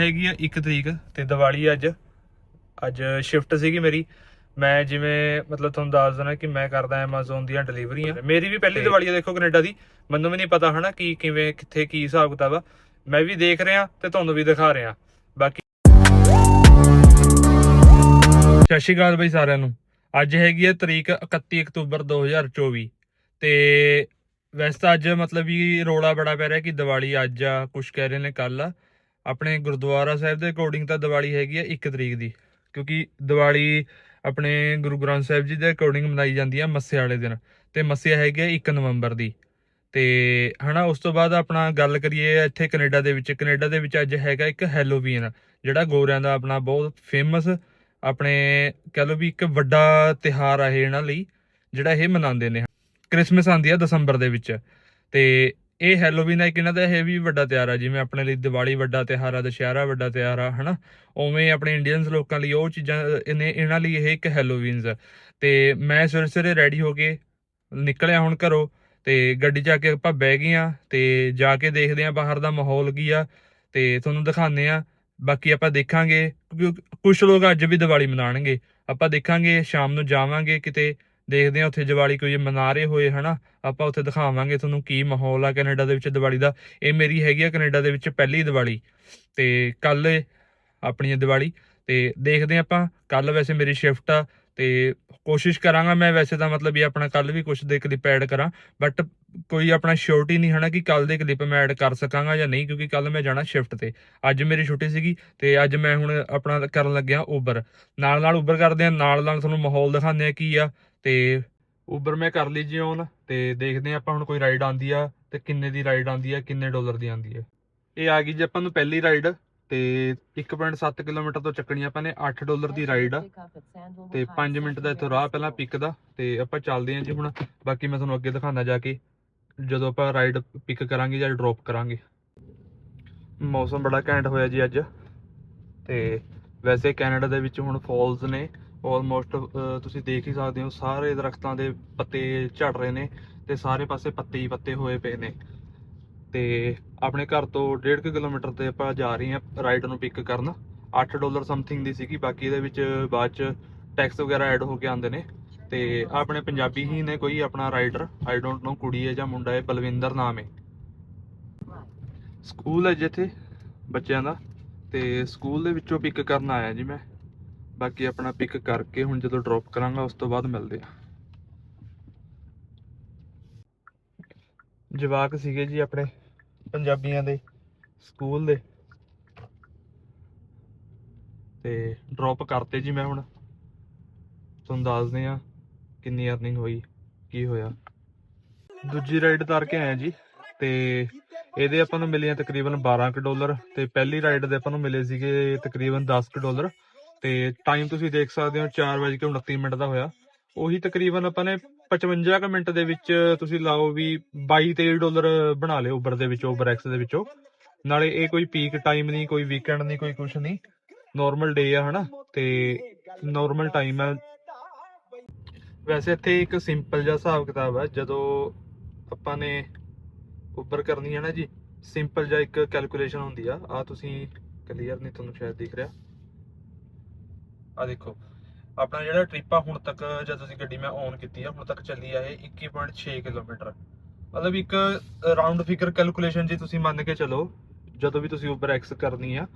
ਹੈਗੀ ਆ 1 ਤਰੀਕ ਤੇ ਦੀਵਾਲੀ ਅੱਜ ਅੱਜ ਸ਼ਿਫਟ ਸੀਗੀ ਮੇਰੀ। ਮੈਂ ਜਿਵੇਂ ਮਤਲਬ ਤੁਹਾਨੂੰ ਦੱਸ ਦਣਾ ਕਿ ਮੈਂ ਕਰਦਾ Amazon ਦੀਆਂ ਡਿਲੀਵਰੀਆਂ ਮੇਰੀ ਵੀ ਪਹਿਲੀ ਦੀਵਾਲੀ ਆ ਦੇਖੋ ਕੈਨੇਡਾ ਦੀ। ਮੈਨੂੰ ਵੀ ਨਹੀਂ ਪਤਾ ਹਨਾ ਕਿ ਕਿਵੇਂ ਕਿੱਥੇ ਕੀ ਹਿਸਾਬ ਕਿਤਾਬ ਆ। ਮੈਂ ਵੀ ਦੇਖ ਰਿਹਾ ਤੇ ਤੁਹਾਨੂੰ ਵੀ ਦਿਖਾ ਰਿਹਾ। ਬਾਕੀ ਸਤਿ ਸ਼੍ਰੀ ਅਕਾਲ ਬਈ ਸਾਰਿਆਂ ਨੂੰ। ਅੱਜ ਹੈਗੀ ਹੈ ਤਰੀਕ 31 ਅਕਤੂਬਰ 2024 ਤੇ ਵੈਸੇ ਤਾਂ ਅੱਜ ਮਤਲਬ ਵੀ ਰੋਲਾ ਬੜਾ ਪੈ ਰਿਹਾ ਕਿ ਦੀਵਾਲੀ ਅੱਜ ਆ ਕੁਝ ਕਹਿ ਰਹੇ ਨੇ ਕੱਲ ਆ। ਆਪਣੇ ਗੁਰਦੁਆਰਾ ਸਾਹਿਬ ਦੇ ਅਕੋਰਡਿੰਗ ਤਾਂ ਦੀਵਾਲੀ ਹੈਗੀ ਹੈ 1 ਤਰੀਕ ਦੀ, ਕਿਉਂਕਿ ਦੀਵਾਲੀ ਆਪਣੇ ਗੁਰੂ ਗ੍ਰੰਥ ਸਾਹਿਬ ਜੀ ਦੇ ਅਕੋਰਡਿੰਗ ਮਨਾਈ ਜਾਂਦੀ ਆ ਮੱਸੇ ਵਾਲੇ ਦਿਨ, ਤੇ ਮੱਸਿਆ ਹੈਗੀ ਹੈ 1 ਨਵੰਬਰ ਦੀ। ਤੇ ਹਨਾ, ਉਸ ਤੋਂ ਬਾਅਦ ਆਪਣਾ ਗੱਲ ਕਰੀਏ ਇੱਥੇ ਕੈਨੇਡਾ ਦੇ ਵਿੱਚ, ਕੈਨੇਡਾ ਦੇ ਵਿੱਚ ਅੱਜ ਹੈਗਾ ਇੱਕ ਹੈਲੋਵੀਨ ਜਿਹੜਾ ਗੋਰਿਆਂ ਦਾ ਆਪਣਾ ਬਹੁਤ ਫੇਮਸ ਆਪਣੇ ਕਹ ਲਓ ਵੀ ਇੱਕ ਵੱਡਾ ਤਿਹਾਰ ਆ ਇਹ ਇਹਨਾਂ ਲਈ, ਜਿਹੜਾ ਇਹ ਮਨਾਉਂਦੇ ਨੇ। ਕ੍ਰਿਸਮਸ ਆਉਂਦੀ ਆ ਦਸੰਬਰ ਦੇ ਵਿੱਚ, ਤੇ ਇਹ ਹੈਲੋਵੀਨ ਦਾ ਇੱਕ ਇਹਨਾਂ ਦਾ ਇਹ ਵੀ ਵੱਡਾ ਤਿਉਹਾਰ ਆ, ਜਿਵੇਂ ਆਪਣੇ ਲਈ ਦੀਵਾਲੀ ਵੱਡਾ ਤਿਉਹਾਰ ਆ, ਦੁਸ਼ਹਿਰਾ ਵੱਡਾ ਤਿਉਹਾਰ ਆ, ਹਨਾ? ਉਵੇਂ ਆਪਣੇ ਇੰਡੀਅਨਸ ਲੋਕਾਂ ਲਈ ਉਹ ਚੀਜ਼ਾਂ, ਇਹਨੇ ਇਹਨਾਂ ਲਈ ਇਹ ਇੱਕ ਹੈਲੋਵੀਨਸ ਆ। ਤੇ ਮੈਂ ਸਵੇਰੇ ਸਵੇਰੇ ਰੈਡੀ ਹੋ ਕੇ ਨਿਕਲਿਆ ਹੁਣ ਘਰੋਂ, ਤੇ ਗੱਡੀ 'ਚ ਆ ਕੇ ਆਪਾਂ ਬਹਿ ਗਏ ਆ, ਤੇ ਜਾ ਕੇ ਦੇਖਦੇ ਆ ਬਾਹਰ ਦਾ ਮਾਹੌਲ ਕੀ ਆ, ਤੇ ਤੁਹਾਨੂੰ ਦਿਖਾਉਂਦੇ ਆ। ਬਾਕੀ ਆਪਾਂ ਦੇਖਾਂਗੇ, ਕਿਉਂਕਿ ਕੁਝ ਲੋਕ ਅੱਜ ਵੀ ਦੀਵਾਲੀ ਮਨਾਣਗੇ ਆਪਾਂ ਦੇਖਾਂਗੇ, ਸ਼ਾਮ ਨੂੰ ਜਾਵਾਂਗੇ ਕਿਤੇ। ਦੇਖਦੇ ਆ ਉੱਥੇ ਦੀਵਾਲੀ ਕੋਈ ਮਨਾ ਰਹੇ ਹੋਏ, ਹਨਾ? ਆਪਾਂ ਉੱਥੇ ਦਿਖਾਵਾਂਗੇ ਤੁਹਾਨੂੰ ਕੀ ਮਾਹੌਲ ਆ ਕੈਨੇਡਾ ਦੇ ਵਿੱਚ ਦੀਵਾਲੀ ਦਾ। ਇਹ ਮੇਰੀ ਹੈਗੀ ਆ ਕੈਨੇਡਾ ਦੇ ਵਿੱਚ ਪਹਿਲੀ ਦੀਵਾਲੀ ਤੇ ਕੱਲ ਆਪਣੀ ਦੀਵਾਲੀ ਤੇ ਦੇਖਦੇ ਆ ਆਪਾਂ। ਕੱਲ ਵੈਸੇ ਮੇਰੀ ਸ਼ਿਫਟ ਆ ਤੇ ਕੋਸ਼ਿਸ਼ ਕਰਾਂਗਾ ਮੈਂ ਵੈਸੇ ਤਾਂ ਮਤਲਬ ਵੀ ਆਪਣਾ ਕੱਲ ਵੀ ਕੁਝ ਦੇ ਕਲਿੱਪ ਐਡ ਕਰਾਂ ਬਟ ਕੋਈ ਆਪਣਾ ਸ਼ੋਰਟੀ ਨਹੀਂ ਹਨਾ ਕਿ ਕੱਲ ਦੇ ਕਲਿੱਪ ਮੈਂ ਐਡ ਕਰ ਸਕਾਂਗਾ ਜਾਂ ਨਹੀਂ, ਕਿਉਂਕਿ ਕੱਲ ਮੈਂ ਜਾਣਾ ਸ਼ਿਫਟ ਤੇ। ਅੱਜ ਮੇਰੀ ਛੁੱਟੀ ਸੀਗੀ ਤੇ ਅੱਜ ਮੈਂ ਹੁਣ ਆਪਣਾ ਕਰਨ ਲੱਗਿਆ ਉਬਰ ਨਾਲ ਨਾਲ ਉਬਰ ਕਰਦੇ ਆ ਨਾਲ ਨਾਲ ਤੁਹਾਨੂੰ ਮਾਹੌਲ ਦਿਖਾਉਂਦੇ ਆ ਕੀ ਆ। ਤੇ ਉਬਰ ਮੈਂ ਕਰ ਲਈ ਜੀ ਔਨ ਤੇ ਦੇਖਦੇ ਆ ਆਪਾਂ ਹੁਣ ਕੋਈ ਰਾਈਡ ਆਂਦੀ ਆ ਤੇ ਕਿੰਨੇ ਦੀ ਰਾਈਡ ਆਂਦੀ ਆ, ਕਿੰਨੇ ਡਾਲਰ ਦੀ ਆਂਦੀ ਆ। ਇਹ ਆ ਗਈ ਜੀ ਆਪਾਂ ਨੂੰ ਪਹਿਲੀ ਰਾਈਡ ਤੇ 1.7 ਕਿਲੋਮੀਟਰ ਤੋਂ ਚੱਕਣੀ ਆਪਾਂ ਨੇ 8 ਡਾਲਰ ਦੀ ਰਾਈਡ ਆ। ਤੇ 5 ਮਿੰਟ ਦਾ ਇੱਥੋਂ ਰਾਹ ਪਹਿਲਾਂ ਪਿਕ ਦਾ ਤੇ ਆਪਾਂ ਚੱਲਦੇ ਆਂ ਜੀ ਹੁਣ। ਬਾਕੀ ਮੈਂ ਤੁਹਾਨੂੰ ਅੱਗੇ ਦਿਖਾਉਣਾ ਜਾ ਕੇ, ਜਦੋਂ ਆਪਾਂ ਰਾਈਡ ਪਿਕ ਕਰਾਂਗੇ ਜਾਂ ਡ੍ਰੌਪ ਕਰਾਂਗੇ। ਮੌਸਮ ਬੜਾ ਘੈਂਟ ਹੋਇਆ ਜੀ ਅੱਜ। ਤੇ ਵੈਸੇ ਕੈਨੇਡਾ ਦੇ ਵਿੱਚ ਹੁਣ ਫਾਲਸ ਨੇ। ਆਲਮੋਸਟ ਤੁਸੀਂ ਦੇਖ ਹੀ ਸਕਦੇ ਹੋ ਸਾਰੇ ਦਰਖਤਾਂ ਦੇ ਪੱਤੇ ਝੜ ਰਹੇ ਨੇ ਤੇ ਸਾਰੇ ਪਾਸੇ ਪੱਤੇ ਹੀ ਪੱਤੇ ਹੋਏ ਪਏ ਨੇ। ਤੇ ਆਪਣੇ ਘਰ ਤੋਂ 1.5 ਕਿਲੋਮੀਟਰ ਤੇ ਆਪਾਂ ਜਾ ਰਹੇ ਹਾਂ ਰਾਈਡ ਨੂੰ ਪਿਕ ਕਰਨ। 8 ਡਾਲਰ ਸਮਥਿੰਗ ਦੀ ਸੀਗੀ ਬਾਕੀ ਇਹਦੇ ਵਿੱਚ ਬਾਅਦ ਚ ਟੈਕਸ ਵਗੈਰਾ ਐਡ ਹੋ ਕੇ ਆਉਂਦੇ ਨੇ। ਤੇ ਆਪਣੇ ਪੰਜਾਬੀ ਹੀ ਨੇ ਕੋਈ ਆਪਣਾ ਰਾਈਡਰ ਆਈ ਡੋਂਟ ਨੋ ਕੁੜੀ ਹੈ ਜਾਂ ਮੁੰਡਾ ਹੈ ਬਲਵਿੰਦਰ ਨਾਮ ਹੈ। ਸਕੂਲ ਹੈ ਜਿੱਥੇ ਬੱਚਿਆਂ ਦਾ। ਤੇ ਸਕੂਲ ਦੇ ਵਿੱਚੋਂ ਪਿਕ ਕਰਨ ਆਇਆ ਜੀ ਮੈਂ। ਬਾਕੀ ਆਪਣਾ ਪਿਕ ਕਰਕੇ ਹੁਣ ਜਦੋਂ ਡ੍ਰੌਪ ਕਰਾਂਗਾ, ਉਸ ਤੋਂ ਬਾਅਦ ਮਿਲਦੇ ਆ। ਜਵਾਕ ਸੀਗੇ ਜੀ ਆਪਣੇ ਪੰਜਾਬੀਆਂ ਦੇ ਸਕੂਲ ਦੇ। ਤੇ ਡ੍ਰੌਪ ਕਰਤੇ ਜੀ ਮੈਂ ਹੁਣ। ਤੁਹਾਨੂੰ ਦੱਸਦੇ ਆ ਕਿੰਨੀ ਅਰਨਿੰਗ ਹੋਈ, ਕੀ ਹੋਇਆ। ਦੂਜੀ ਰਾਈਡ ਤਾਰ ਕੇ ਆਇਆ ਜੀ, ਤੇ ਇਹਦੇ ਆਪਾਂ ਨੂੰ ਮਿਲੇ ਤਕਰੀਬਨ 12 ਕੁ ਡਾਲਰ, ਤੇ ਪਹਿਲੀ ਰਾਈਡ ਦੇ ਆਪਾਂ ਨੂੰ ਮਿਲੇ ਸੀਗੇ ਤਕਰੀਬਨ 10 ਕੁ ਡਾਲਰ। ਤੇ ਟਾਈਮ ਤੁਸੀਂ ਦੇਖ ਸਕਦੇ ਹੋ 4:29 ਮਿੰਟ ਦਾ ਹੋਇਆ। ਉਹੀ ਤਕਰੀਬਨ ਆਪਾਂ ਨੇ 55 ਕੁ ਮਿੰਟ ਦੇ ਵਿੱਚ ਤੁਸੀਂ ਲਾਓ ਵੀ 22 23 ਡਾਲਰ ਬਣਾ ਲਿਓ ਉਬਰ ਦੇ ਵਿੱਚੋਂ ਉਬਰ ਐਕਸ ਦੇ ਵਿੱਚੋਂ। ਨਾਲੇ ਇਹ ਕੋਈ ਪੀਕ ਟਾਈਮ ਨਹੀਂ, ਕੋਈ ਵੀਕਐਂਡ ਨਹੀਂ, ਕੋਈ ਕੁਝ ਨਹੀਂ। ਨਾਰਮਲ ਡੇ ਆ, ਹਨਾ? ਤੇ ਨਾਰਮਲ ਟਾਈਮ ਆ। ਵੈਸੇ ਇੱਥੇ ਇੱਕ ਸਿੰਪਲ ਜਿਹਾ ਹਿਸਾਬ ਕਿਤਾਬ ਹੈ ਜਦੋਂ ਆਪਾਂ ਨੇ ਉਬਰ ਕਰਨੀ ਹੈ ਨਾ ਜੀ ਸਿੰਪਲ ਜਿਹਾ ਇੱਕ ਕੈਲਕੂਲੇਸ਼ਨ ਹੁੰਦੀ ਆ। ਆ ਤੁਸੀਂ ਕਲੀਅਰ ਨਹੀਂ, ਤੁਹਾਨੂੰ ਸ਼ਾਇਦ ਦਿਖ ਰਿਹਾ। ਆ ਦੇਖੋ, ਆਪਣਾ ਜਿਹੜਾ ਟ੍ਰਿਪ ਆ ਹੁਣ ਤੱਕ ਜਦ ਤੁਸੀਂ ਗੱਡੀ ਮੈਂ ਔਨ ਕੀਤੀ ਆ, ਹੁਣ ਤੱਕ ਚੱਲੀ ਆ ਇਹ 21.6 ਕਿਲੋਮੀਟਰ। ਮਤਲਬ ਇੱਕ ਰਾਉਂਡ ਫਿਗਰ ਕੈਲਕੂਲੇਸ਼ਨ ਜੀ ਤੁਸੀਂ ਮੰਨ ਕੇ ਚੱਲੋ, ਜਦੋਂ ਵੀ ਤੁਸੀਂ ਉਬਰ ਐਕਸ ਕਰਨੀ ਆ,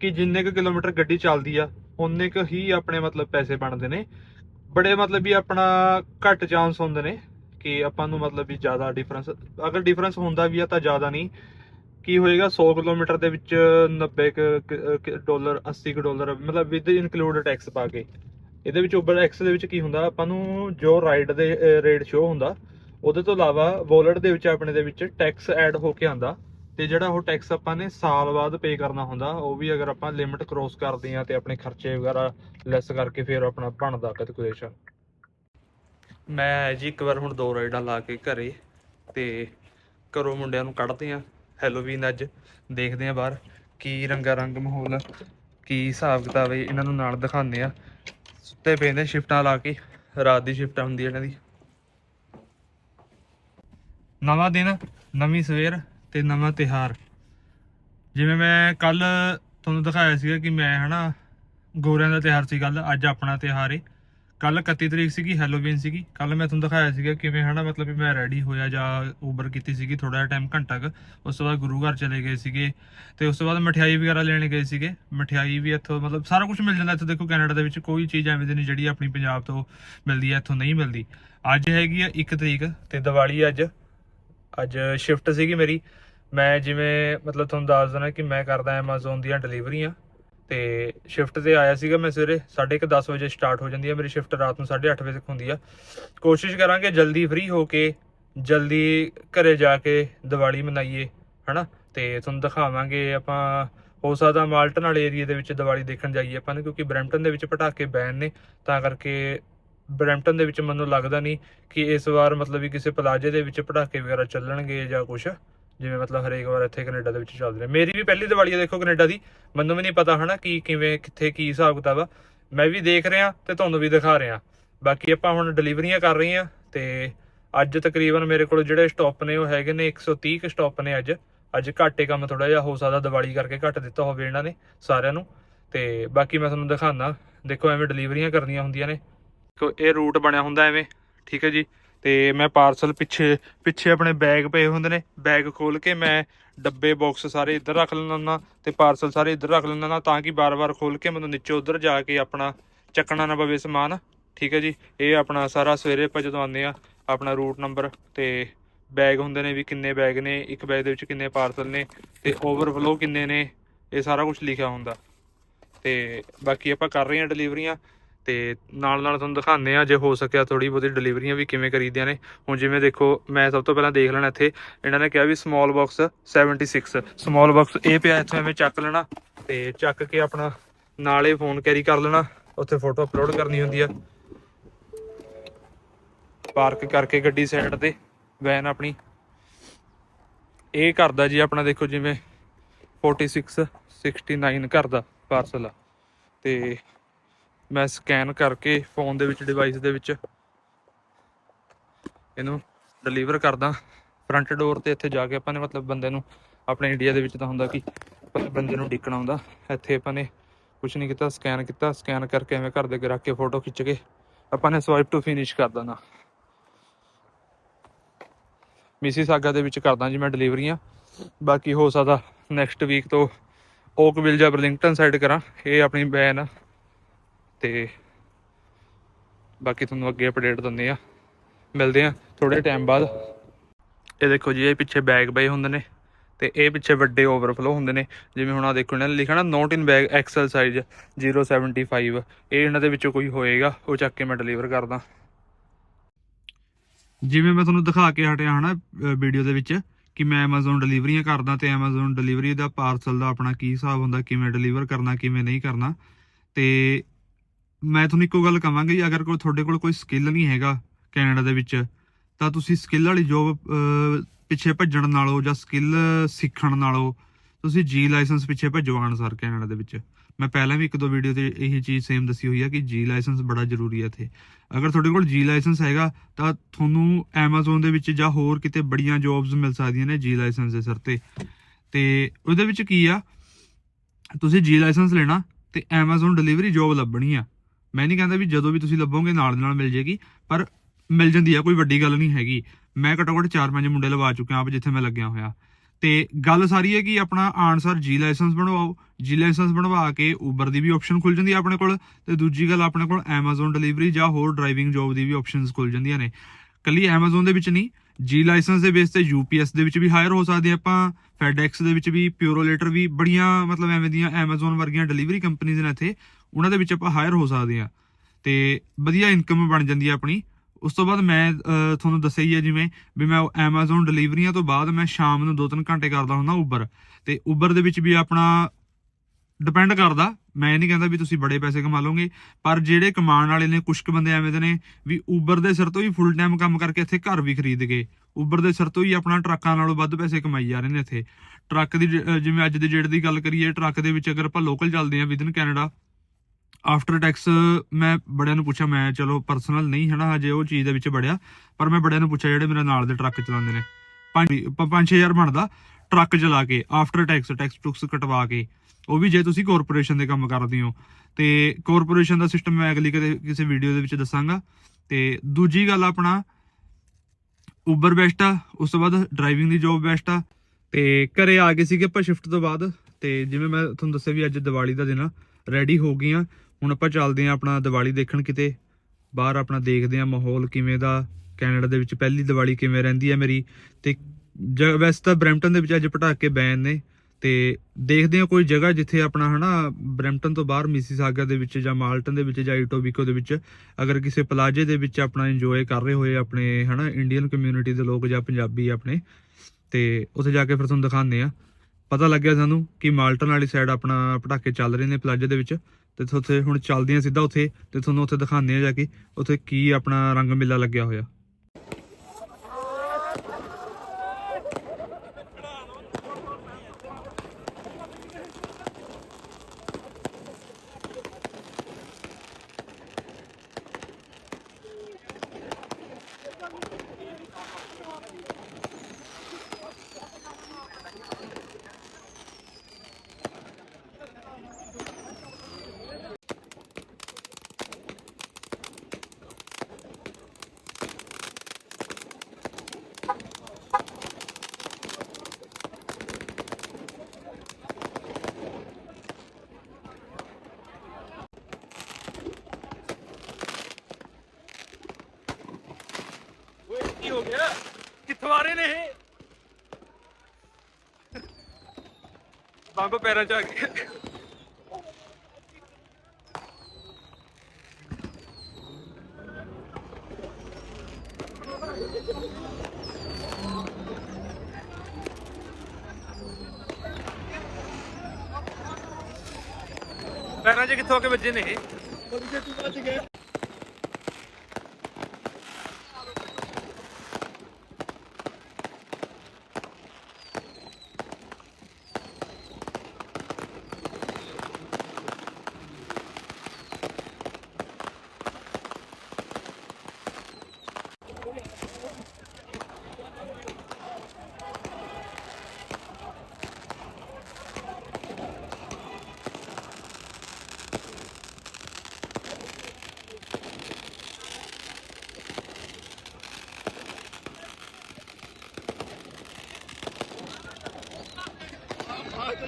ਕਿ ਜਿੰਨੇ ਕੁ ਕਿਲੋਮੀਟਰ ਗੱਡੀ ਚੱਲਦੀ ਆ ਉਨੇ ਕੁ ਹੀ ਆਪਣੇ ਮਤਲਬ ਪੈਸੇ ਬਣਦੇ ਨੇ। ਬੜੇ ਮਤਲਬ ਵੀ ਆਪਣਾ ਘੱਟ ਚਾਂਸ ਹੁੰਦੇ ਨੇ ਕਿ ਆਪਾਂ ਨੂੰ ਮਤਲਬ ਵੀ ਜ਼ਿਆਦਾ ਡਿਫਰੈਂਸ ਅਗਰ ਡਿਫਰੈਂਸ ਹੁੰਦਾ ਵੀ ਆ ਤਾਂ ਜ਼ਿਆਦਾ ਨਹੀਂ। ਕੀ ਹੋਏਗਾ? 100 ਕਿਲੋਮੀਟਰ ਦੇ ਵਿੱਚ 90 ਕੁ ਡਾਲਰ 80 ਕੁ ਡਾਲਰ, ਮਤਲਬ ਵਿਦ ਇਨਕਲੂਡ ਟੈਕਸ ਪਾ ਕੇ। ਇਹਦੇ ਵਿੱਚ ਉਬਰ ਐਕਸ ਦੇ ਵਿੱਚ ਕੀ ਹੁੰਦਾ? ਆਪਾਂ ਨੂੰ ਜੋ ਰਾਈਡ ਦੇ ਰੇਟ ਸ਼ੋ ਹੁੰਦਾ, ਉਹਦੇ ਤੋਂ ਇਲਾਵਾ ਵੋਲਟ ਦੇ ਵਿੱਚ ਆਪਣੇ ਦੇ ਵਿੱਚ ਟੈਕਸ ਐਡ ਹੋ ਕੇ ਆਂਦਾ ਤੇ ਜਿਹੜਾ ਉਹ ਟੈਕਸ ਆਪਾਂ ਨੇ ਸਾਲ ਬਾਅਦ ਪੇ ਕਰਨਾ ਹੁੰਦਾ, ਉਹ ਵੀ ਅਗਰ ਆਪਾਂ ਲਿਮਿਟ ਕ੍ਰੋਸ ਕਰਦੇ ਆ ਤੇ ਆਪਣੇ ਖਰਚੇ ਵਗੈਰਾ ਲੈਸ ਕਰਕੇ ਫਿਰ ਆਪਣਾ ਬਣਦਾ ਕੈਲਕੂਲੇਸ਼ਨ ਮੈਂ ਜੀ ਇੱਕ ਵਾਰ ਹੁਣ ਦੋ ਰਾਈਡਾਂ ਲਾ ਕੇ ਘਰੇ ਤੇ ਘਰੋਂ ਮੁੰਡਿਆਂ ਨੂੰ ਕੱਢਦੇ ਆ ਹੈਲੋਵੀਨ ਅੱਜ ਦੇਖਦੇ ਆ ਬਾਹਰ ਕੀ ਰੰਗਾ ਰੰਗ ਮਾਹੌਲ ਕੀ ਹਿਸਾਬ ਕਿਤਾਬ ਹੈ ਇਹਨਾਂ ਨੂੰ ਨਾਲ ਦਿਖਾਉਂਦੇ ਆ ਸੁੱਤੇ ਪਏ ਨੇ ਸ਼ਿਫਟਾਂ ਲਾ ਕੇ, ਰਾਤ ਦੀ ਸ਼ਿਫਟ ਹੁੰਦੀ ਇਹਨਾਂ ਦੀ। ਨਵਾਂ ਦਿਨ, ਨਵੀਂ ਸਵੇਰ ਤੇ ਨਵਾਂ ਤਿਹਾਰ ਜਿਵੇਂ ਮੈਂ ਕੱਲ ਤੁਹਾਨੂੰ ਦਿਖਾਇਆ ਸੀਗਾ ਕਿ ਮੈਂ ਹਨਾ ਗੋਰਿਆਂ ਦਾ ਤਿਉਹਾਰ ਸੀ ਕੱਲ ਅੱਜ ਆਪਣਾ ਤਿਉਹਾਰ ਏ। ਕੱਲ 31 ਤਰੀਕ ਸੀਗੀ ਹੈਲੋਵੀਨ ਸੀਗੀ। ਕੱਲ ਮੈਂ ਤੁਹਾਨੂੰ ਦਿਖਾਇਆ ਸੀਗਾ ਕਿਵੇਂ ਹਨਾ, ਮਤਲਬ ਵੀ ਮੈਂ ਰੈਡੀ ਹੋਇਆ ਜਾਂ ਉਬਰ ਕੀਤੀ ਸੀਗੀ ਥੋੜਾ ਜਿਹਾ ਟਾਈਮ ਘੰਟਾ ਕੁ। ਉਸ ਤੋਂ ਬਾਅਦ ਗੁਰੂ ਘਰ ਚਲੇ ਗਏ ਸੀਗੇ ਤੇ ਉਸ ਤੋਂ ਬਾਅਦ ਮਠਿਆਈ ਵਗੈਰਾ ਲੈਣ ਗਏ ਸੀਗੇ। ਮਠਿਆਈ ਵੀ ਇੱਥੋਂ, ਮਤਲਬ ਸਾਰਾ ਕੁਝ ਮਿਲ ਜਾਂਦਾ ਇੱਥੋਂ। ਦੇਖੋ ਕੈਨੇਡਾ ਦੇ ਵਿੱਚ ਕੋਈ ਚੀਜ਼ ਐਵੇਂ ਦੀ ਨਹੀਂ ਜਿਹੜੀ ਆਪਣੀ ਪੰਜਾਬ ਤੋਂ ਮਿਲਦੀ ਹੈ ਇੱਥੋਂ ਨਹੀਂ ਮਿਲਦੀ। ਅੱਜ ਹੈਗੀ ਆ 1 ਤਰੀਕ ਤੇ ਦੀਵਾਲੀ ਅੱਜ। ਅੱਜ ਸ਼ਿਫਟ ਸੀਗੀ ਮੇਰੀ। ਮੈਂ ਜਿਵੇਂ ਮਤਲਬ ਤੁਹਾਨੂੰ ਦੱਸ ਦਣਾ ਕਿ ਮੈਂ ਕਰਦਾ ਐਮਾਜ਼ੋਨ ਦੀਆਂ ਡਿਲੀਵਰੀਆਂ ਤੇ ਸ਼ਿਫਟ ਤੇ ਆਇਆ ਸੀਗਾ ਮੈਂ ਸਵੇਰੇ 10:30 ਵਜੇ ਸਟਾਰਟ ਹੋ ਜਾਂਦੀ ਹੈ ਮੇਰੀ ਸ਼ਿਫਟ ਰਾਤ ਨੂੰ 8:30 ਵਜੇ ਤੱਕ ਹੁੰਦੀ ਆ। ਕੋਸ਼ਿਸ਼ ਕਰਾਂਗੇ ਜਲਦੀ ਫ੍ਰੀ ਹੋ ਕੇ, ਜਲਦੀ ਘਰੇ ਜਾ ਕੇ ਦੀਵਾਲੀ ਮਨਾਈਏ, ਹਨਾ? ਤੇ ਤੁਹਾਨੂੰ ਦਿਖਾਵਾਂਗੇ ਆਪਾਂ, ਹੋ ਸਕਦਾ ਮਾਲਟਨ ਵਾਲੇ ਏਰੀਆ ਦੇ ਵਿੱਚ ਦੀਵਾਲੀ ਦੇਖਣ ਜਾਈਏ ਆਪਾਂ ਨੇ, ਕਿਉਂਕਿ ਬਰੈਂਪਟਨ ਦੇ ਵਿੱਚ ਪਟਾਕੇ ਬੈਨ ਨੇ, ਤਾਂ ਕਰਕੇ ਬਰੈਂਪਟਨ ਦੇ ਵਿੱਚ ਮੈਨੂੰ ਲੱਗਦਾ ਨਹੀਂ ਕਿ ਇਸ ਵਾਰ ਮਤਲਬ ਵੀ ਕਿਸੇ ਪਲਾਜੇ ਦੇ ਵਿੱਚ ਪਟਾਕੇ ਵਗੈਰਾ ਚੱਲਣਗੇ ਜਾਂ ਕੁਝ ਜਿਵੇਂ ਮਤਲਬ ਹਰੇਕ ਵਾਰ ਇੱਥੇ ਕੈਨੇਡਾ ਦੇ ਵਿੱਚ ਚੱਲਦੇ ਨੇ। ਮੇਰੀ ਵੀ ਪਹਿਲੀ ਦੀਵਾਲੀ ਆ ਦੇਖੋ ਕੈਨੇਡਾ ਦੀ। ਮੈਨੂੰ ਵੀ ਨਹੀਂ ਪਤਾ ਹਨਾ ਕੀ ਕਿਵੇਂ, ਕਿੱਥੇ ਕੀ ਹਿਸਾਬ ਕਿਤਾਬ ਆ। ਮੈਂ ਵੀ ਦੇਖ ਰਿਹਾ ਤੇ ਤੁਹਾਨੂੰ ਵੀ ਦਿਖਾ ਰਿਹਾ। ਬਾਕੀ ਆਪਾਂ ਹੁਣ ਡਿਲੀਵਰੀਆਂ ਕਰ ਰਹੇ ਆ ਤੇ ਅੱਜ ਤਕਰੀਬਨ ਮੇਰੇ ਕੋਲ ਜਿਹੜੇ ਸਟਾਪ ਨੇ ਉਹ ਹੈਗੇ ਨੇ 130 ਕੁ ਸਟਾਪ ਨੇ ਅੱਜ। ਅੱਜ ਘਾਟੇ ਕੰਮ ਥੋੜਾ ਜਿਹਾ ਹੋ ਸਕਦਾ, ਦੀਵਾਲੀ ਕਰਕੇ ਘੱਟ ਦਿੱਤਾ ਹੋਵੇ ਇਹਨਾਂ ਨੇ ਸਾਰਿਆਂ ਨੂੰ। ਤੇ ਬਾਕੀ ਮੈਂ ਤੁਹਾਨੂੰ ਦਿਖਾਣਾ ਦੇਖੋ ਐਵੇਂ ਡਿਲੀਵਰੀਆਂ ਕਰਨੀਆਂ ਹੁੰਦੀਆਂ ਨੇ। ਦੇਖੋ, ਇਹ ਰੂਟ ਬਣਿਆ ਹੁੰਦਾ ਐਵੇਂ, ਠੀਕ ਹੈ ਜੀ। ਤੇ ਮੈਂ ਪਾਰਸਲ ਪਿੱਛੇ ਪਿੱਛੇ ਆਪਣੇ ਬੈਗ ਪਏ ਹੁੰਦੇ ਨੇ। ਬੈਗ ਖੋਲ ਕੇ ਮੈਂ ਡੱਬੇ ਬਾਕਸ ਸਾਰੇ ਇੱਧਰ ਰੱਖ ਲੈਂਦਾ ਹੁੰਦਾ ਤੇ ਪਾਰਸਲ ਸਾਰੇ ਇੱਧਰ ਰੱਖ ਲੈਂਦਾ ਹੁੰਦਾ ਤਾਂ ਕਿ ਬਾਰ-ਬਾਰ ਖੋਲ ਕੇ ਮੈਨੂੰ ਨੀਚੇ ਉੱਧਰ ਜਾ ਕੇ ਆਪਣਾ ਚੱਕਣਾ ਨਾ ਪਵੇ ਸਮਾਨ। ਠੀਕ ਹੈ ਜੀ? ਇਹ ਆਪਣਾ ਸਾਰਾ ਸਵੇਰੇ ਆਪਾਂ ਜਦੋਂ ਆਉਂਦੇ ਆ ਆਪਣਾ ਰੂਟ ਨੰਬਰ ਤੇ ਬੈਗ ਹੁੰਦੇ ਨੇ ਵੀ ਕਿੰਨੇ ਬੈਗ ਨੇ, ਇੱਕ ਬੈਗ ਦੇ ਵਿੱਚ ਕਿੰਨੇ ਪਾਰਸਲ ਨੇ ਤੇ ਓਵਰਫਲੋ ਕਿੰਨੇ ਨੇ, ਇਹ ਸਾਰਾ ਕੁਝ ਲਿਖਿਆ ਹੁੰਦਾ। ਤੇ ਬਾਕੀ ਆਪਾਂ ਕਰ ਰਹੇ ਹਾਂ ਡਿਲੀਵਰੀਆਂ ਤੇ ਨਾਲ ਨਾਲ ਤੁਹਾਨੂੰ ਦਿਖਾਉਂਦੇ ਆ ਜੇ ਹੋ ਸਕਿਆ ਥੋੜੀ ਬਹੁਤੀ ਡਿਲੀਵਰੀਆਂ ਵੀ ਕਿਵੇਂ ਕਰੀਦੀਆਂ ਨੇ। ਹੁਣ ਜਿਵੇਂ ਦੇਖੋ, ਮੈਂ ਸਭ ਤੋਂ ਪਹਿਲਾਂ ਦੇਖ ਲੈਣਾ ਇੱਥੇ, ਇਹਨਾਂ ਨੇ ਕਿਹਾ ਵੀ ਸਮਾਲ ਬਾਕਸ 76 ਸਮਾਲ ਬਾਕਸ ਇਹ ਪਿਆ, ਇੱਥੋਂ ਐਵੇਂ ਚੱਕ ਲੈਣਾ ਤੇ ਚੱਕ ਕੇ ਆਪਣਾ ਨਾਲੇ ਫੋਨ ਕੈਰੀ ਕਰ ਲੈਣਾ, ਉੱਥੇ ਫੋਟੋ ਅਪਲੋਡ ਕਰਨੀ ਹੁੰਦੀ ਆ। ਪਾਰਕ ਕਰਕੇ ਗੱਡੀ ਸਾਈਡ ਤੇ ਵੈਨ ਆਪਣੀ। ਇਹ ਘਰ ਦਾ ਜੀ ਆਪਣਾ ਦੇਖੋ ਜਿਵੇਂ 46 69 ਘਰ ਦਾ ਪਾਰਸਲ ਤੇ ਮੈਂ ਸਕੈਨ ਕਰਕੇ ਫੋਨ ਦੇ ਵਿੱਚ ਡਿਵਾਈਸ ਦੇ ਵਿੱਚ ਇਹਨੂੰ ਡਿਲੀਵਰ ਕਰਦਾ। ਫਰੰਟ ਡੋਰ ਤੇ ਇੱਥੇ ਜਾ ਕੇ ਆਪਾਂ ਨੇ ਮਤਲਬ ਬੰਦੇ ਨੂੰ ਆਪਣੇ ਇੰਡੀਆ ਦੇ ਵਿੱਚ ਤਾਂ ਹੁੰਦਾ ਕਿ ਬੰਦੇ ਨੂੰ ਡਿੱਕਣਾ ਹੁੰਦਾ। ਇੱਥੇ ਆਪਾਂ ਨੇ ਕੁਝ ਨਹੀਂ ਕੀਤਾ ਸਕੈਨ ਕੀਤਾ ਸਕੈਨ ਕਰਕੇ ਐਵੇਂ ਘਰ ਦੇ ਅੱਗੇ ਰੱਖ ਕੇ ਫੋਟੋ ਖਿੱਚ ਕੇ ਆਪਾਂ ਨੇ ਸਵਾਈਪ ਟੂ ਫਿਨਿਸ਼ ਕਰ ਦੇਣਾ। ਮਿਸੀ ਸਾਗਾ ਦੇ ਵਿੱਚ ਕਰਦਾ ਜੀ ਮੈਂ ਡਿਲੀਵਰੀਆਂ ਬਾਕੀ ਹੋ ਸਕਦਾ ਨੈਕਸਟ ਵੀਕ ਤੋਂ ਓਕਵਿਲ ਜਾਂ ਬਰਲਿੰਗਟਨ ਸਾਈਡ ਕਰਾਂ। ਇਹ ਆਪਣੀ ਬੈਨ ਆ। ਤੇ ਬਾਕੀ ਤੁਹਾਨੂੰ ਅੱਗੇ ਅਪਡੇਟ ਦਿੰਦੇ ਆ। ਮਿਲਦੇ ਆ ਥੋੜੇ ਟਾਈਮ ਬਾਅਦ। ਇਹ ਦੇਖੋ ਜੀ, ਇਹ ਪਿੱਛੇ ਬੈਗ ਪਏ ਹੁੰਦੇ ਨੇ ਤੇ ਇਹ ਪਿੱਛੇ ਵੱਡੇ ਓਵਰਫਲੋ ਹੁੰਦੇ ਨੇ। ਜਿਵੇਂ ਹੁਣ ਆ ਦੇਖੋ, ਇਹਨਾਂ ਨੇ ਲਿਖਿਆ ਨਾ not in bag XL size 075 ਇਹ ਇਹਨਾਂ ਦੇ ਵਿੱਚੋਂ ਕੋਈ ਹੋਏਗਾ, ਉਹ ਚੱਕ ਕੇ ਮੈਂ ਡਿਲੀਵਰ ਕਰਦਾ। ਜਿਵੇਂ ਮੈਂ ਤੁਹਾਨੂੰ ਦਿਖਾ ਕੇ ਹਟਿਆ ਹਨਾ ਵੀਡੀਓ ਦੇ ਵਿੱਚ, ਕਿ ਮੈਂ Amazon ਡਿਲੀਵਰੀਆਂ ਕਰਦਾ ਤੇ Amazon ਡਿਲੀਵਰੀ ਦਾ ਪਾਰਸਲ ਦਾ ਆਪਣਾ ਕੀ ਹਿਸਾਬ ਹੁੰਦਾ, ਕਿਵੇਂ ਡਿਲੀਵਰ ਕਰਨਾ, ਕਿਵੇਂ ਨਹੀਂ ਕਰਨਾ। ਤੇ ਮੈਂ ਤੁਹਾਨੂੰ ਇੱਕੋ ਗੱਲ ਕਹਾਂਗਾ ਜੀ, ਅਗਰ ਕੋਈ ਤੁਹਾਡੇ ਕੋਲ ਕੋਈ ਸਕਿੱਲ ਨਹੀਂ ਹੈਗਾ ਕੈਨੇਡਾ ਦੇ ਵਿੱਚ, ਤਾਂ ਤੁਸੀਂ ਸਕਿੱਲ ਵਾਲੀ ਜੋਬ ਪਿੱਛੇ ਭੱਜਣ ਨਾਲੋਂ ਜਾਂ ਸਕਿੱਲ ਸਿੱਖਣ ਨਾਲੋਂ ਤੁਸੀਂ ਜੀ ਲਾਇਸੈਂਸ ਪਿੱਛੇ ਭੱਜੋ ਆਨਸਰ ਕੈਨੇਡਾ ਦੇ ਵਿੱਚ। ਮੈਂ ਪਹਿਲਾਂ ਵੀ ਇੱਕ ਦੋ ਵੀਡੀਓ ਤੇ ਇਹੀ ਚੀਜ਼ ਸੇਮ ਦੱਸੀ ਹੋਈ ਆ ਕਿ ਜੀ ਲਾਇਸੈਂਸ ਬੜਾ ਜ਼ਰੂਰੀ ਹੈ ਇੱਥੇ। ਅਗਰ ਤੁਹਾਡੇ ਕੋਲ ਜੀ ਲਾਇਸੈਂਸ ਹੈਗਾ, ਤਾਂ ਤੁਹਾਨੂੰ Amazon ਦੇ ਵਿੱਚ ਜਾਂ ਹੋਰ ਕਿਤੇ ਬੜੀਆਂ ਜੌਬਸ ਮਿਲ ਸਕਦੀਆਂ ਨੇ ਜੀ ਲਾਇਸੈਂਸ ਦੇ ਸਿਰ ਤੇ। ਤੇ ਉਹਦੇ ਵਿੱਚ ਕੀ ਆ, ਤੁਸੀਂ ਜੀ ਲਾਇਸੈਂਸ ਲੈਣਾ ਤੇ Amazon ਡਿਲੀਵਰੀ ਜੌਬ ਲੱਭਣੀ ਆ। ਮੈਂ ਨਹੀਂ ਕਹਿੰਦਾ ਵੀ ਜਦੋਂ ਵੀ ਤੁਸੀਂ ਲੱਭੋਗੇ ਨਾਲ ਦੇ ਨਾਲ ਮਿਲ ਜੇਗੀ, ਪਰ ਮਿਲ ਜਾਂਦੀ ਆ, ਕੋਈ ਵੱਡੀ ਗੱਲ ਨਹੀਂ ਹੈਗੀ। ਮੈਂ ਘੱਟੋ ਘੱਟ 4-5 ਮੁੰਡੇ ਲਵਾ ਚੁੱਕਿਆ ਆਪ ਜਿੱਥੇ ਮੈਂ ਲੱਗਿਆ ਹੋਇਆ। ਤੇ ਗੱਲ ਸਾਰੀ ਹੈ ਕਿ ਆਪਣਾ ਆਨਸਰ ਜੀ ਲਾਇਸੈਂਸ ਬਣਵਾਓ। ਜੀ ਲਾਇਸੈਂਸ ਬਣਵਾ ਕੇ ਉਬਰ ਦੀ ਵੀ ਆਪਸ਼ਨ ਖੁੱਲ ਜਾਂਦੀ ਹੈ ਆਪਣੇ ਕੋਲ ਤੇ ਦੂਜੀ ਗੱਲ ਆਪਣੇ ਕੋਲ Amazon ਡਿਲੀਵਰੀ ਜਾਂ ਹੋਰ ਡਰਾਈਵਿੰਗ ਜੌਬ ਦੀ ਵੀ ਆਪਸ਼ਨਸ ਖੁੱਲ ਜਾਂਦੀਆਂ ਨੇ। ਕੱਲੀ Amazon ਦੇ ਵਿੱਚ ਨਹੀਂ ਜੀ ਲਾਇਸੈਂਸ ਦੇ ਬੇਸ ਤੇ UPS ਦੇ ਵਿੱਚ ਵੀ ਹਾਇਰ ਹੋ ਸਕਦੇ ਆਪਾਂ, FedEx ਦੇ ਵਿੱਚ ਵੀ ਪਿਊਰੋਲੇਟਰ ਵੀ, ਬੜੀਆਂ ਮਤਲਬ ਐਵੇਂ ਦੀਆਂ Amazon ਵਰਗੀਆਂ ਡਿਲੀਵਰੀ ਕੰਪਨੀਆਂ ਨੇ ਇੱਥੇ ਉਹਨਾਂ ਦੇ ਵਿੱਚ ਆਪਾਂ ਹਾਇਰ ਹੋ ਸਕਦੇ ਆ ਤੇ ਵਧੀਆ ਇਨਕਮ ਬਣ ਜਾਂਦੀ ਹੈ ਆਪਣੀ। ਉਸ ਤੋਂ ਬਾਅਦ ਮੈਂ ਤੁਹਾਨੂੰ ਦੱਸਿਆ ਹੀ ਹੈ ਜਿਵੇਂ ਵੀ ਮੈਂ Amazon ਡਿਲੀਵਰੀਆਂ ਤੋਂ ਬਾਅਦ ਮੈਂ ਸ਼ਾਮ ਨੂੰ 2-3 ਘੰਟੇ ਕਰਦਾ ਹੁੰਦਾ ਉਬਰ ਤੇ ਉਬਰ ਦੇ ਵਿੱਚ ਵੀ ਆਪਣਾ ਡਿਪੈਂਡ ਕਰਦਾ। ਮੈਂ ਇਹ ਨਹੀਂ ਕਹਿੰਦਾ ਵੀ ਤੁਸੀਂ ਬੜੇ ਪੈਸੇ ਕਮਾ ਲਓਗੇ, ਪਰ ਜਿਹੜੇ ਕਮਾਉਣ ਵਾਲੇ ਨੇ ਕੁਝ ਕੁ ਬੰਦੇ ਐਵੇਂ ਦੇ ਨੇ ਵੀ ਉਬਰ ਦੇ ਸਿਰ ਤੋਂ ਹੀ ਫੁੱਲ ਟਾਈਮ ਕੰਮ ਕਰਕੇ ਇੱਥੇ ਘਰ ਵੀ ਖਰੀਦ ਗਏ ਉਬਰ ਦੇ ਸਿਰ ਤੋਂ ਹੀ ਆਪਣਾ ਟਰੱਕਾਂ ਨਾਲੋਂ ਵੱਧ ਪੈਸੇ ਕਮਾਈ ਜਾ ਰਹੇ ਨੇ ਇੱਥੇ। ਟਰੱਕ ਦੀ ਜ- ਜਿਵੇਂ ਅੱਜ ਦੇ ਡੇਟ ਦੀ ਗੱਲ ਕਰੀਏ, ਟਰੱਕ ਦੇ ਵਿੱਚ ਅਗਰ ਆਪਾਂ ਲੋਕਲ ਚੱਲਦੇ ਆ ਵਿਦਨ ਕੈਨੇਡਾ ਆਫਟਰ ਟੈਕਸ ਮੈਂ ਬੜਿਆਂ ਨੂੰ ਪੁੱਛਿਆ, ਮੈਂ ਚਲੋ ਪਰਸਨਲ ਨਹੀਂ ਹਨਾ, ਹਜੇ ਉਹ ਚੀਜ਼ ਦੇ ਵਿੱਚ ਬੜਿਆ, ਪਰ ਮੈਂ ਬੜਿਆਂ ਨੂੰ ਪੁੱਛਿਆ ਜਿਹੜੇ ਮੇਰੇ ਨਾਲ ਦੇ ਟਰੱਕ ਚਲਾਉਂਦੇ ਨੇ। 5 5000 ਬਣਦਾ ਟਰੱਕ ਚਲਾ ਕੇ ਆਫਟਰ ਟੈਕਸ ਟੈਕਸ ਟੁਕਸ ਕਟਵਾ ਕੇ। ਉਹ ਵੀ ਜੇ ਤੁਸੀਂ ਕਾਰਪੋਰੇਸ਼ਨ ਦੇ ਕੰਮ ਕਰਦੇ ਹੋ, ਤੇ ਕਾਰਪੋਰੇਸ਼ਨ ਦਾ ਸਿਸਟਮ ਮੈਂ ਅਗਲੀ ਕਦੇ ਕਿਸੇ ਵੀਡੀਓ ਦੇ ਵਿੱਚ ਦੱਸਾਂਗਾ। ਤੇ ਦੂਜੀ ਗੱਲ ਆਪਣਾ ਉਬਰ ਬੈਸਟ ਆ, ਉਸ ਤੋਂ ਬਾਅਦ ਡਰਾਈਵਿੰਗ ਦੀ ਜੌਬ ਬੈਸਟ ਆ। ਤੇ ਘਰੇ ਆ ਗਏ ਸੀਗੇ ਆਪਾਂ ਸ਼ਿਫਟ ਤੋਂ ਬਾਅਦ, ਤੇ ਜਿਵੇਂ ਮੈਂ ਤੁਹਾਨੂੰ ਦੱਸਿਆ ਵੀ ਅੱਜ ਦੀਵਾਲੀ ਦਾ ਦਿਨ ਆ ਰੈਡੀ ਹੋ ਗਈਆਂ ਹੁਣ ਆਪਾਂ ਚੱਲਦੇ ਆਂ ਆਪਣਾ ਦੀਵਾਲੀ ਦੇਖਣ ਕਿਤੇ। ਬਾਹਰ ਆਪਣਾ ਦੇਖਦੇ ਆਂ ਮਾਹੌਲ ਕਿਵੇਂ ਦਾ, ਕੈਨੇਡਾ ਦੇ ਵਿੱਚ ਪਹਿਲੀ ਦੀਵਾਲੀ ਕਿਵੇਂ ਰਹਿੰਦੀ ਹੈ ਮੇਰੀ। ਤੇ ਜ- ਵੈਸੇ ਤਾਂ ਬਰੈਂਪਟਨ ਦੇ ਵਿੱਚ ਅੱਜ ਪਟਾਕੇ ਬੈਨ ਨੇ। ਤੇ ਦੇਖਦੇ ਹਾਂ ਕੋਈ ਜਗ੍ਹਾ ਜਿੱਥੇ ਆਪਣਾ ਹਨਾ, ਬਰੈਂਪਟਨ ਤੋਂ ਬਾਹਰ ਮਿਸੀਸਾਗਾ ਦੇ ਵਿੱਚ ਜਾਂ ਮਾਲਟਨ ਦੇ ਵਿੱਚ ਜਾਂ ਇਟੋਬੀਕੋ ਦੇ ਵਿੱਚ ਅਗਰ ਕਿਸੇ ਪਲਾਜੇ ਦੇ ਵਿੱਚ ਆਪਣਾ ਇੰਜੋਏ ਕਰ ਰਹੇ ਹੋਏ ਆਪਣੇ ਹਨਾ ਇੰਡੀਅਨ ਕਮਿਊਨਿਟੀ ਦੇ ਲੋਕ ਜਾਂ ਪੰਜਾਬੀ ਆਪਣੇ। ਤੇ ਉੱਥੇ ਜਾ ਕੇ ਫਿਰ ਤੁਹਾਨੂੰ ਦਿਖਾਉਂਦੇ ਆ ਪਤਾ ਲੱਗਿਆ ਸਾਨੂੰ ਕਿ ਮਾਲਟਨ ਵਾਲੀ ਸਾਈਡ ਆਪਣਾ ਪਟਾਕੇ ਚੱਲ ਰਹੇ ਨੇ ਪਲਾਜੇ ਦੇ ਵਿੱਚ। ਤੇ ਉੱਥੇ ਹੁਣ ਚੱਲਦੇ ਆ ਸਿੱਧਾ ਉੱਥੇ, ਤੇ ਤੁਹਾਨੂੰ ਉੱਥੇ ਦਿਖਾਉਂਦੇ ਆ ਜਾ ਕੇ, ਉੱਥੇ ਕੀ ਆਪਣਾ ਰੰਗ ਮੇਲਾ ਲੱਗਿਆ ਹੋਇਆ ਓਏ ਕੀ ਹੋ ਗਿਆ ਕਿੱਥੋਂ ਆ ਰਹੇ ਨੇ ਇਹ ਬੰਬ ਪੈਰਾਂ ਚ ਆ ਗਏ ਪੈਰਾਂ 'ਚ ਕਿੱਥੋਂ ਆ ਕੇ ਵੱਜੇ ਨੇ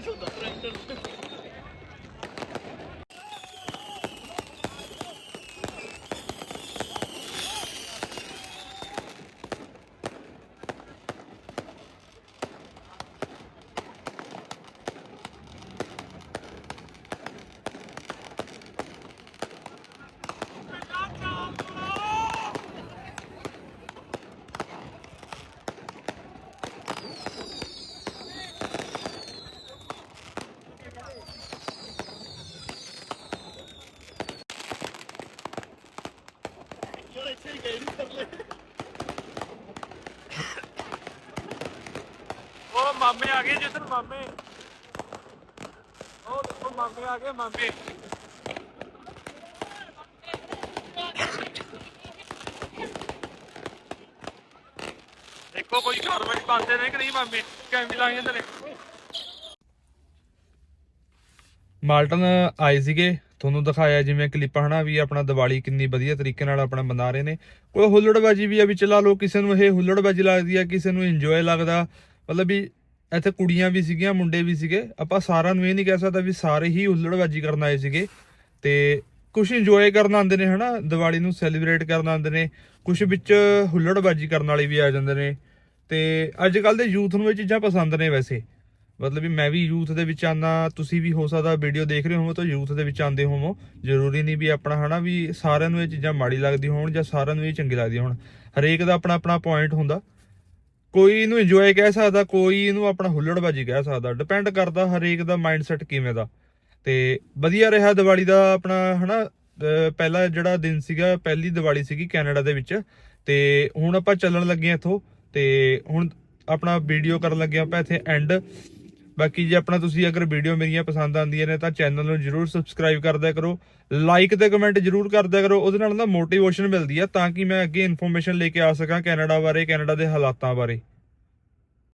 ਇਹ ਉਹ ਮਾਮੇ ਆ ਗਏ ਜਿੱਧਰ ਮਾਮੇ। ਉਹ ਦੇਖੋ, ਮਾਮੇ ਆ ਗਏ, ਮਾਮੇ। ਦੇਖੋ ਕੋਈ ਕਾਰਵਾਈ ਪਾਉਂਦੇ ਨੇ ਕਿ ਨਹੀਂ ਮਾਮੇ? ਕੈਮਰੇ ਲਾਏ ਜਾਂਦੇ ਨੇ ਮਾਲਟਨ ਆਏ ਸੀਗੇ, ਤੁਹਾਨੂੰ ਦਿਖਾਇਆ ਜਿਵੇਂ ਕਲਿੱਪਾਂ, ਹਨਾ, ਵੀ ਆਪਣਾ ਦੀਵਾਲੀ ਕਿੰਨੀ ਵਧੀਆ ਤਰੀਕੇ ਨਾਲ ਆਪਣਾ ਮਨਾ ਰਹੇ ਨੇ। ਕੋਈ ਹੁੱਲੜਬਾਜੀ ਵੀ ਆ ਵੀ ਚਲਾ ਲੋ ਕਿਸੇ ਨੂੰ ਇਹ ਹੁੱਲੜਬਾਜੀ ਲੱਗਦੀ ਆ, ਕਿਸੇ ਨੂੰ ਇੰਜੋਏ ਲੱਗਦਾ। ਮਤਲਬ ਵੀ ਇੱਥੇ ਕੁੜੀਆਂ ਵੀ ਸੀਗੀਆਂ, ਮੁੰਡੇ ਵੀ ਸੀਗੇ। ਆਪਾਂ ਸਾਰਿਆਂ ਨੂੰ ਇਹ ਨਹੀਂ ਕਹਿ ਸਕਦਾ ਵੀ ਸਾਰੇ ਹੀ ਹੁੱਲੜਬਾਜੀ ਕਰਨ ਆਏ ਸੀਗੇ। ਤੇ ਕੁਝ ਇੰਜੋਏ ਕਰਨ ਆਉਂਦੇ ਨੇ, ਹਨਾ? ਦੀਵਾਲੀ ਨੂੰ ਸੈਲੀਬ੍ਰੇਟ ਕਰਨ ਆਉਂਦੇ ਨੇ। ਕੁਝ ਵਿੱਚ ਹੁੱਲੜਬਾਜੀ ਕਰਨ ਵਾਲੇ ਵੀ ਆ ਜਾਂਦੇ ਨੇ। ਤੇ ਅੱਜ ਕੱਲ ਦੇ ਯੂਥ ਨੂੰ ਇਹ ਚੀਜ਼ਾਂ ਪਸੰਦ ਨੇ ਵੈਸੇ। ਮਤਲਬ ਵੀ ਮੈਂ ਵੀ ਯੂਥ ਦੇ ਵਿੱਚ ਆਨਾ ਤੁਸੀਂ ਵੀ ਹੋ ਸਕਦਾ ਵੀਡੀਓ ਦੇਖ ਰਹੇ ਹੋਵੋ ਤਾਂ ਯੂਥ ਦੇ ਵਿੱਚ ਆਂਦੇ ਹੋਵੋ। ਜ਼ਰੂਰੀ ਨਹੀਂ ਵੀ ਆਪਣਾ, ਹਨਾ? ਵੀ ਸਾਰਿਆਂ ਨੂੰ ਇਹ ਚੀਜ਼ਾਂ ਮਾੜੀ ਲੱਗਦੀ ਹੋਣ ਜਾਂ ਸਾਰਿਆਂ ਨੂੰ ਇਹ ਚੰਗੀ ਲੱਗਦੀ ਹੋਣ। ਹਰੇਕ ਦਾ ਆਪਣਾ ਆਪਣਾ ਪੁਆਇੰਟ ਹੁੰਦਾ। ਕੋਈ ਇਹਨੂੰ ਇੰਜੋਏ ਕਹਿ ਸਕਦਾ, ਕੋਈ ਇਹਨੂੰ ਆਪਣਾ ਹੁੱਲੜਬਾਜੀ ਕਹਿ ਸਕਦਾ। ਡਿਪੈਂਡ ਕਰਦਾ ਹਰੇਕ ਦਾ ਮਾਈਂਡਸੈਟ ਕਿਵੇਂ ਦਾ। ਤੇ ਵਧੀਆ ਰਿਹਾ ਦੀਵਾਲੀ ਦਾ ਆਪਣਾ, ਹਨਾ, ਅਹ, ਪਹਿਲਾ ਜਿਹੜਾ ਦਿਨ ਸੀਗਾ, ਪਹਿਲੀ ਦੀਵਾਲੀ ਸੀਗੀ ਕੈਨੇਡਾ ਦੇ ਵਿੱਚ। ਤੇ ਹੁਣ ਆਪਾਂ ਚੱਲਣ ਲੱਗੇ ਹਾਂ ਇੱਥੋਂ। ਤੇ ਹੁਣ ਆਪਣਾ ਵੀਡੀਓ ਕਰਨ ਲੱਗੇ ਹਾਂ ਆਪਾਂ ਇੱਥੇ ਐਂਡ ਬਾਕੀ ਜੇ ਆਪਣਾ ਤੁਸੀਂ ਅਗਰ ਵੀਡੀਓ ਮੇਰੀਆਂ ਪਸੰਦ ਆਉਂਦੀਆਂ ਨੇ ਤਾਂ ਚੈਨਲ ਨੂੰ ਜਰੂਰ ਸਬਸਕ੍ਰਾਈਬ ਕਰਦਿਆ ਕਰੋ ਲਾਈਕ ਤੇ ਕਮੈਂਟ ਜਰੂਰ ਕਰਦਿਆ ਕਰੋ, ਉਹਦੇ ਨਾਲ ਨਾ ਮੋਟੀਵੇਸ਼ਨ ਮਿਲਦੀ ਆ ਤਾਂ ਕਿ ਮੈਂ ਅੱਗੇ ਇਨਫੋਰਮੇਸ਼ਨ ਲੈ ਕੇ ਆ ਸਕਾਂ ਕੈਨੇਡਾ ਬਾਰੇ, ਕੈਨੇਡਾ ਦੇ ਹਾਲਾਤਾਂ ਬਾਰੇ।